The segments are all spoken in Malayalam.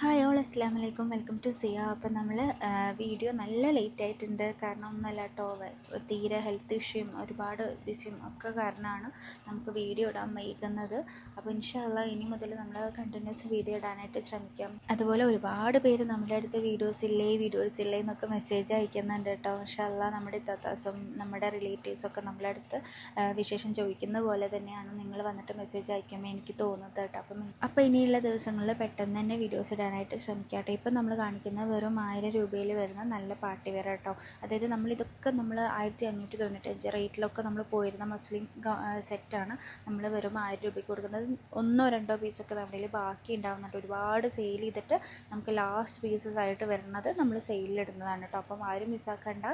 ഹായ് ഓൾ അസ്സാം വലൈക്കും വെൽക്കം ടു സിയ. അപ്പം നമ്മൾ വീഡിയോ നല്ല ലേറ്റ് ആയിട്ടുണ്ട്. കാരണം ഒന്നല്ല കേട്ടോ തീരെ ഹെൽത്ത് ഇഷ്യൂയും ഒരുപാട് ഇഷ്യൂയും ഒക്കെ കാരണമാണ് നമുക്ക് വീഡിയോ ഇടാൻ വൈകുന്നത്. അപ്പോൾ ഇൻഷാല്ല ഇനി മുതൽ നമ്മൾ കണ്ടിന്യൂസ് വീഡിയോ ഇടാനായിട്ട് ശ്രമിക്കാം. അതുപോലെ ഒരുപാട് പേര് നമ്മുടെ അടുത്ത് വീഡിയോസ് ഇല്ലേ വീഡിയോസ് ഇല്ലേ എന്നൊക്കെ മെസ്സേജ് അയക്കുന്നുണ്ട് കേട്ടോ ഇൻഷാല്ല നമ്മുടെ ഇത്താത്താസും നമ്മുടെ റിലേറ്റീവ്സൊക്കെ നമ്മുടെ അടുത്ത് വിശേഷം ചോദിക്കുന്ന പോലെ തന്നെയാണ് നിങ്ങൾ വന്നിട്ട് മെസ്സേജ് അയക്കുമ്പോൾ എനിക്ക് തോന്നുന്നത് കേട്ടോ അപ്പം അപ്പോൾ ഇനിയുള്ള ദിവസങ്ങളിൽ പെട്ടെന്ന് തന്നെ വീഡിയോസ് ഇടാനായിട്ട് കേട്ടോ ഇപ്പം നമ്മൾ കാണിക്കുന്നത് വെറും ആയിരം രൂപയിൽ വരുന്ന നല്ല പാർട്ടി വെയർ കേട്ടോ അതായത് നമ്മളിതൊക്കെ നമ്മൾ ആയിരത്തി അഞ്ഞൂറ്റി തൊണ്ണൂറ്റഞ്ച് റേറ്റിലൊക്കെ നമ്മൾ പോയിരുന്ന മസ്ലിം സെറ്റാണ് നമ്മൾ വെറും ആയിരം രൂപയ്ക്ക് കൊടുക്കുന്നത്. ഒന്നോ രണ്ടോ പീസൊക്കെ നമ്മുടെ കയ്യിൽ ബാക്കി ഉണ്ടാകുന്നുണ്ട് ഒരുപാട് സെയിൽ ചെയ്തിട്ട് നമുക്ക് ലാസ്റ്റ് പീസസ് ആയിട്ട് വരുന്നത് നമ്മൾ സെയിലിടുന്നതാണ് കേട്ടോ. അപ്പം ആരും മിസ്സാക്കേണ്ട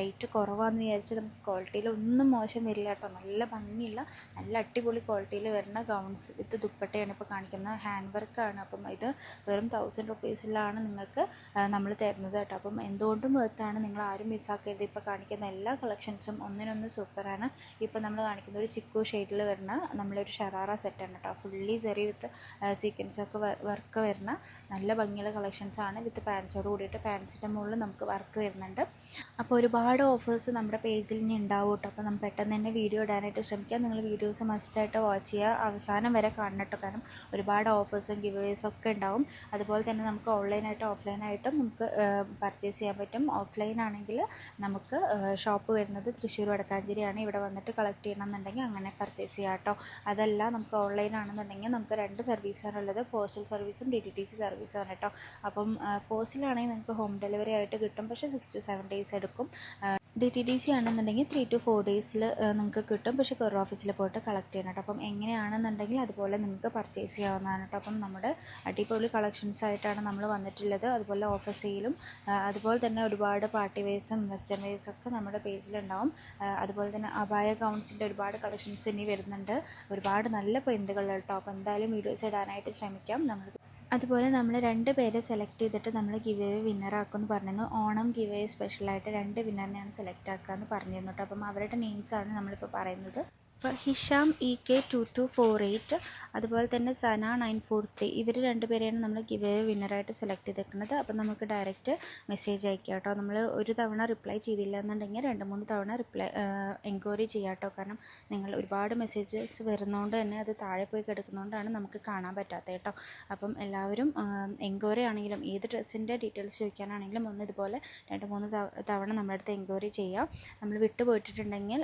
റേറ്റ് കുറവാന്ന് വിചാരിച്ച് നമുക്ക് ക്വാളിറ്റിയിൽ ഒന്നും മോശം വരില്ല കേട്ടോ. നല്ല ഭംഗിയുള്ള നല്ല അടിപൊളി ക്വാളിറ്റിയിൽ വരുന്ന ഗൗൺസ് വിത്ത് ദുപ്പട്ടയാണ് ഇപ്പോൾ കാണിക്കുന്നത്. ഹാൻഡ് വർക്കാണ് അപ്പം ഇത് വെറും തൗസൻഡ് റുപ്പീസിലാണ് നിങ്ങൾക്ക് നമ്മൾ തരുന്നത് കേട്ടോ. അപ്പം എന്തുകൊണ്ടും വെർത്താണ് നിങ്ങൾ ആരും മിസ്സാക്കരുത് ഇപ്പോൾ കാണിക്കുന്ന എല്ലാ കളക്ഷൻസും ഒന്നിനൊന്ന് സൂപ്പറാണ് ഇപ്പോൾ നമ്മൾ കാണിക്കുന്ന ഒരു ചിക്കു ഷെയ്ഡിൽ വരുന്ന നമ്മളൊരു ഷറാറ സെറ്റാണ് കേട്ടോ. ഫുള്ളി ചെറിയ വിത്ത് സീക്വൻസൊക്കെ വർക്ക് വരുന്ന നല്ല ഭംഗിയുള്ള കളക്ഷൻസ് ആണ്. വിത്ത് പാൻസോട് കൂടിയിട്ട് പാൻസിന്റെ മുകളിൽ നമുക്ക് വർക്ക് വരുന്നുണ്ട്. അപ്പോൾ ഒരുപാട് ഓഫേഴ്സ് നമ്മുടെ പേജിൽ ഇനി ഉണ്ടാവും കേട്ടോ. അപ്പോൾ നമ്മൾ പെട്ടെന്ന് തന്നെ വീഡിയോ ഇടാനായിട്ട് ശ്രമിക്കാം. നിങ്ങൾ വീഡിയോസ് മസ്റ്റായിട്ട് വാച്ച് ചെയ്യുക. അവസാനം വരെ കാണണം കേട്ടോ. കാരണം ഒരുപാട് ഓഫേഴ്സും ഗിവേഴ്സും ഒക്കെ ഉണ്ടാവും. അതുപോലെ തന്നെ നമുക്ക് ഓൺലൈനായിട്ടും ഓഫ്ലൈനായിട്ടും നമുക്ക് പർച്ചേസ് ചെയ്യാൻ പറ്റും. ഓഫ്ലൈൻ ആണെങ്കിൽ നമുക്ക് ഷോപ്പ് വരുന്നത് തൃശ്ശൂർ വടക്കാഞ്ചേരിയാണ്. ഇവിടെ വന്നിട്ട് കളക്ട് ചെയ്യണമെന്നുണ്ടെങ്കിൽ അങ്ങനെ പർച്ചേസ് ചെയ്യാം കേട്ടോ. അതല്ല നമുക്ക് ഓൺലൈൻ ആണെന്നുണ്ടെങ്കിൽ നമുക്ക് രണ്ട് സർവീസാണ് ഉള്ളത്. പോസ്റ്റൽ സർവീസും ഡി ടി ടി സി സർവീസുമാണ് കേട്ടോ. അപ്പം പോസ്റ്റിലാണെങ്കിൽ നിങ്ങൾക്ക് ഹോം ഡെലിവറി ആയിട്ട് കിട്ടും. പക്ഷേ സിക്സ് ടു സെവൻ ഡേയ്സ് എടുക്കും. ഡി ടി ഡി സി ആണെന്നുണ്ടെങ്കിൽ ത്രീ ടു ഫോർ ഡേയ്സിൽ നിങ്ങൾക്ക് കിട്ടും. പക്ഷേ കൊറിയർ ഓഫീസിൽ പോയിട്ട് കളക്ട് ചെയ്യണം കേട്ടോ. അപ്പം എങ്ങനെയാണെന്നുണ്ടെങ്കിൽ അതുപോലെ നിങ്ങൾക്ക് പർച്ചേസ് ചെയ്യാവുന്നതാണ് കേട്ടോ. അപ്പം നമ്മുടെ അടിപൊളി കളക്ഷൻസ് ആയിട്ടാണ് നമ്മൾ വന്നിട്ടുള്ളത്. അതുപോലെ ഓഫർ സെയിലും അതുപോലെ തന്നെ ഒരുപാട് പാർട്ടി വെയർസും വെസ്റ്റേൺ വെയർസും ഒക്കെ നമ്മുടെ പേജിലുണ്ടാവും അതുപോലെ തന്നെ അപായ ഗൗൺസിന്റെ ഒരുപാട് കളക്ഷൻസ് ഇനി വരുന്നുണ്ട്. ഒരുപാട് നല്ല പ്രിന്റുകൾ കേട്ടോ. അപ്പം എന്തായാലും വീഡിയോസ് ഇടാനായിട്ട് ശ്രമിക്കാം. നമ്മൾ അതുപോലെ നമ്മൾ രണ്ട് പേരെ സെലക്ട് ചെയ്തിട്ട് നമ്മൾ ഗിവ് എവേ വിന്നറാക്കുമെന്ന് പറഞ്ഞിരുന്നു. ഓണം ഗിവ് എവേ സ്പെഷ്യലായിട്ട് രണ്ട് വിന്നറിനെയാണ് സെലക്ട് ആക്കുക എന്ന് പറഞ്ഞിരുന്നു കേട്ടോ അപ്പം അവരുടെ നെയിംസാണ് നമ്മളിപ്പോൾ പറയുന്നത്. അപ്പോൾ Hisham E K two two four eight അതുപോലെ തന്നെ സന നയൻ ഫോർ ത്രീ ഇവർ രണ്ടുപേരെയാണ് നമ്മൾ ഗിവ് എ വിന്നറായിട്ട് സെലക്ട് ചെയ്തേക്കുന്നത്. അപ്പോൾ നമുക്ക് ഡയറക്റ്റ് മെസ്സേജ് അയക്കാം കേട്ടോ. നമ്മൾ ഒരു തവണ റിപ്ലൈ ചെയ്തില്ല എന്നുണ്ടെങ്കിൽ രണ്ട് മൂന്ന് തവണ റിപ്ലൈ എൻക്വയറി ചെയ്യാം കേട്ടോ. കാരണം നിങ്ങൾ ഒരുപാട് മെസ്സേജസ് വരുന്നതുകൊണ്ട് തന്നെ അത് താഴെ പോയി കിടക്കുന്നതുകൊണ്ടാണ് നമുക്ക് കാണാൻ പറ്റാത്തത് കേട്ടോ. അപ്പം എല്ലാവരും എൻക്വയറി ആണെങ്കിലും ഏത് ഡ്രസ്സിന്റെ ഡീറ്റെയിൽസ് ചോദിക്കാനാണെങ്കിലും ഒന്ന് ഇതുപോലെ രണ്ട് മൂന്ന് തവണ നമ്മുടെ അടുത്ത് എൻക്വയറി ചെയ്യാം. നമ്മൾ വിട്ടുപോയിട്ടുണ്ടെങ്കിൽ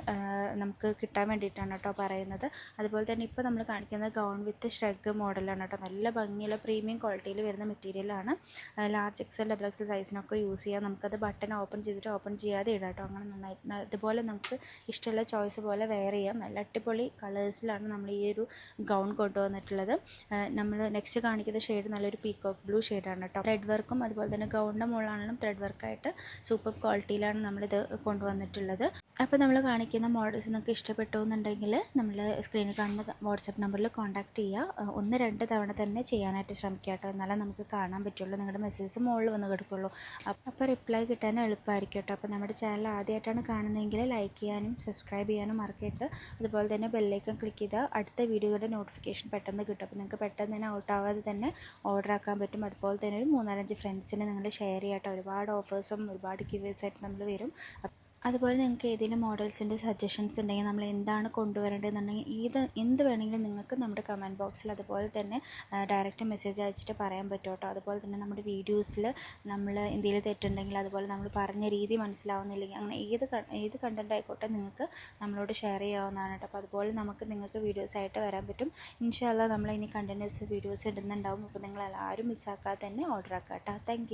നമുക്ക് കിട്ടാൻ വേണ്ടിയിട്ടാണ് കേട്ടോ പറയുന്നത്. അതുപോലെ തന്നെ ഇപ്പോൾ നമ്മൾ കാണിക്കുന്നത് ഗൗൺ വിത്ത് ഷ്രഗ് മോഡലാണ് കേട്ടോ. നല്ല ഭംഗിയുള്ള പ്രീമിയം ക്വാളിറ്റിയിൽ വരുന്ന മെറ്റീരിയലാണ് ലാർജ് എക്സൽ ഡബിൾ എക്സൽ സൈസിനൊക്കെ യൂസ് ചെയ്യാം. നമുക്കത് ബട്ടൺ ഓപ്പൺ ചെയ്തിട്ട് ഓപ്പൺ ചെയ്യാതെ ഇടാം കേട്ടോ. അങ്ങനെ നന്നായിട്ട് അതുപോലെ നമുക്ക് ഇഷ്ടമുള്ള ചോയ്സ് പോലെ വെയർ ചെയ്യാം. നല്ല അടിപൊളി കളേഴ്സിലാണ് നമ്മൾ ഈ ഒരു ഗൗൺ കൊണ്ടുവന്നിട്ടുള്ളത്. നമ്മൾ നെക്സ്റ്റ് കാണിക്കുന്ന ഷെയ്ഡ് നല്ലൊരു പീക്കോക്ക് ബ്ലൂ ഷെയ്ഡാണ് കേട്ടോ. ത്രെഡ് വർക്കും അതുപോലെ തന്നെ ഗൗണിന്റെ മുകളിലാണെങ്കിലും ത്രെഡ് വർക്കായിട്ട് സൂപ്പർ ക്വാളിറ്റിയിലാണ് നമ്മളിത് കൊണ്ടുവന്നിട്ടുള്ളത്. അപ്പോൾ നമ്മൾ കാണിക്കുന്ന മോഡൽസ് നിങ്ങൾക്ക് ഇഷ്ടപ്പെട്ടു നമ്മൾ സ്ക്രീനിൽ കാണുന്ന വാട്സപ്പ് നമ്പറിൽ കോൺടാക്ട് ചെയ്യുക. ഒന്ന് രണ്ട് തവണ തന്നെ ചെയ്യാനായിട്ട് ശ്രമിക്കുക കേട്ടോ. എന്നാലേ നമുക്ക് കാണാൻ പറ്റുള്ളൂ. നിങ്ങളുടെ മെസ്സേജ് മുകളിൽ വന്ന് കിടക്കുള്ളൂ. അപ്പോൾ റിപ്ലൈ കിട്ടാൻ എളുപ്പമായിരിക്കും കേട്ടോ. അപ്പോൾ നമ്മുടെ ചാനൽ ആദ്യമായിട്ടാണ് കാണുന്നതെങ്കിൽ ലൈക്ക് ചെയ്യാനും സബ്സ്ക്രൈബ് ചെയ്യാനും മറക്കരുത്. അതുപോലെ തന്നെ ബെല്ലൈക്കൺ ക്ലിക്ക് ചെയ്താൽ അടുത്ത വീഡിയോയുടെ നോട്ടിഫിക്കേഷൻ പെട്ടെന്ന് കിട്ടും. അപ്പോൾ നിങ്ങൾക്ക് പെട്ടെന്ന് തന്നെ ഔട്ട് ആവാതെ തന്നെ ഓർഡർ ആക്കാൻ പറ്റും. അതുപോലെ തന്നെ ഒരു മൂന്നാലഞ്ച് ഫ്രണ്ട്സിനെ നിങ്ങൾ ഷെയർ ചെയ്യാട്ടോ ഒരുപാട് ഓഫേഴ്സും ഒരുപാട് ഗിവേഴ്സായിട്ട് നമ്മൾ വരും. അതുപോലെ നിങ്ങൾക്ക് ഏതെങ്കിലും മോഡൽസിന്റെ സജഷൻസ് ഉണ്ടെങ്കിൽ നമ്മൾ എന്താണ് കൊണ്ടുവരേണ്ടതെന്നുണ്ടെങ്കിൽ ഏത് എന്ത് വേണമെങ്കിലും നിങ്ങൾക്ക് നമ്മുടെ കമന്റ് ബോക്സിൽ അതുപോലെ തന്നെ ഡയറക്റ്റ് മെസ്സേജ് അയച്ചിട്ട് പറയാൻ പറ്റും കേട്ടോ. അതുപോലെ തന്നെ നമ്മുടെ വീഡിയോസിൽ നമ്മൾ എന്തെങ്കിലും തെറ്റുണ്ടെങ്കിൽ അതുപോലെ നമ്മൾ പറഞ്ഞ രീതി മനസ്സിലാവുന്നില്ലെങ്കിൽ അങ്ങനെ ഏത് ഏത് കണ്ടന്റ് ആയിക്കോട്ടെ നിങ്ങൾക്ക് നമ്മളോട് ഷെയർ ചെയ്യാവുന്നതാണ് കേട്ടോ. അപ്പോൾ അതുപോലെ നമുക്ക് നിങ്ങൾക്ക് വീഡിയോസ് ആയിട്ട് വരാൻ പറ്റും. ഇൻഷാല്ല നമ്മൾ ഇനി കണ്ടിന്യൂസ് വീഡിയോസ് ഇടുന്നുണ്ടാവും. അപ്പോൾ നിങ്ങൾ എല്ലാവരും മിസ്സാക്കാതെ തന്നെ ഓർഡർ ആക്കാം കേട്ടോ. താങ്ക്